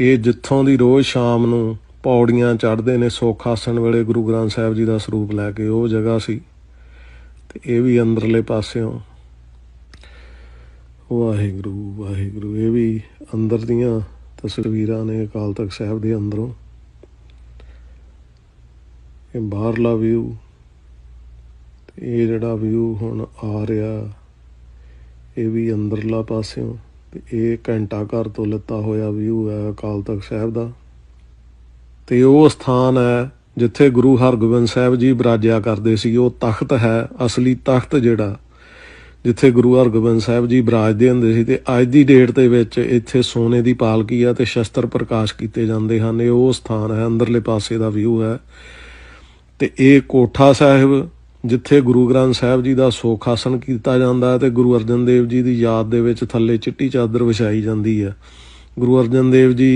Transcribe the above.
ਇਹ ਜਿੱਥੋਂ ਦੀ ਰੋਜ਼ ਸ਼ਾਮ ਨੂੰ ਪੌੜੀਆਂ ਚੜ੍ਹਦੇ ਨੇ, ਸੁੱਖ ਆਸਣ ਵੇਲੇ ਗੁਰੂ ਗ੍ਰੰਥ ਸਾਹਿਬ ਜੀ ਦਾ ਸਰੂਪ ਲੈ ਕੇ ਉਹ ਜਗ੍ਹਾ ਸੀ ਤੇ ਇਹ ਵੀ ਅੰਦਰਲੇ ਪਾਸਿਓਂ। ਵਾਹਿਗੁਰੂ ਵਾਹਿਗੁਰੂ, ਇਹ ਵੀ ਅੰਦਰ ਦੀਆਂ ਤਸਵੀਰਾਂ ਨੇ ਅਕਾਲ ਤਖਤ ਸਾਹਿਬ ਦੇ ਅੰਦਰੋਂ। ਇਹ ਬਾਹਰਲਾ ਵਿਊ ਇਹ ਜਿਹੜਾ ਵਿਊ ਹੁਣ ਆ ਰਿਹਾ, ਇਹ ਵੀ ਅੰਦਰਲਾ ਪਾਸਿਓਂ। ਤੇ ਇਹ ਘੰਟਾ ਘਰ ਤੋਂ ਲਿੱਤਾ ਹੋਇਆ ਵਿਊ ਹੈ ਅਕਾਲ ਤਖਤ ਸਾਹਿਬ ਦਾ। ਤੇ ਉਹ ਸਥਾਨ ਹੈ ਜਿੱਥੇ ਗੁਰੂ ਹਰਗੋਬਿੰਦ ਸਾਹਿਬ ਜੀ ਬਿਰਾਜਿਆ ਕਰਦੇ ਸੀ। ਉਹ ਤਖਤ ਹੈ, ਅਸਲੀ ਤਖਤ ਜਿਹੜਾ, ਜਿੱਥੇ ਗੁਰੂ ਹਰਗੋਬਿੰਦ ਸਾਹਿਬ ਜੀ ਬਿਰਾਜਦੇ ਹੁੰਦੇ ਸੀ। ਤੇ ਅੱਜ ਦੀ ਡੇਟ ਦੇ ਵਿੱਚ ਇੱਥੇ ਸੋਨੇ ਦੀ ਪਾਲਕੀ ਆ ਤੇ ਸ਼ਸਤਰ ਪ੍ਰਕਾਸ਼ ਕੀਤੇ ਜਾਂਦੇ ਹਨ। ਇਹ ਉਹ ਸਥਾਨ ਹੈ, ਅੰਦਰਲੇ ਪਾਸੇ ਦਾ ਵਿਊ ਹੈ। ਤੇ ਇਹ ਕੋਠਾ ਸਾਹਿਬ ਜਿੱਥੇ ਗੁਰੂ ਗ੍ਰੰਥ ਸਾਹਿਬ ਜੀ ਦਾ ਸੋਖ ਆਸਣ ਕੀਤਾ ਜਾਂਦਾ ਹੈ ਤੇ ਗੁਰੂ ਅਰਜਨ ਦੇਵ ਜੀ ਦੀ ਯਾਦ ਦੇ ਵਿੱਚ ਥੱਲੇ ਚਿੱਟੀ ਚਾਦਰ ਵਿਛਾਈ ਜਾਂਦੀ ਹੈ। ਗੁਰੂ ਅਰਜਨ ਦੇਵ ਜੀ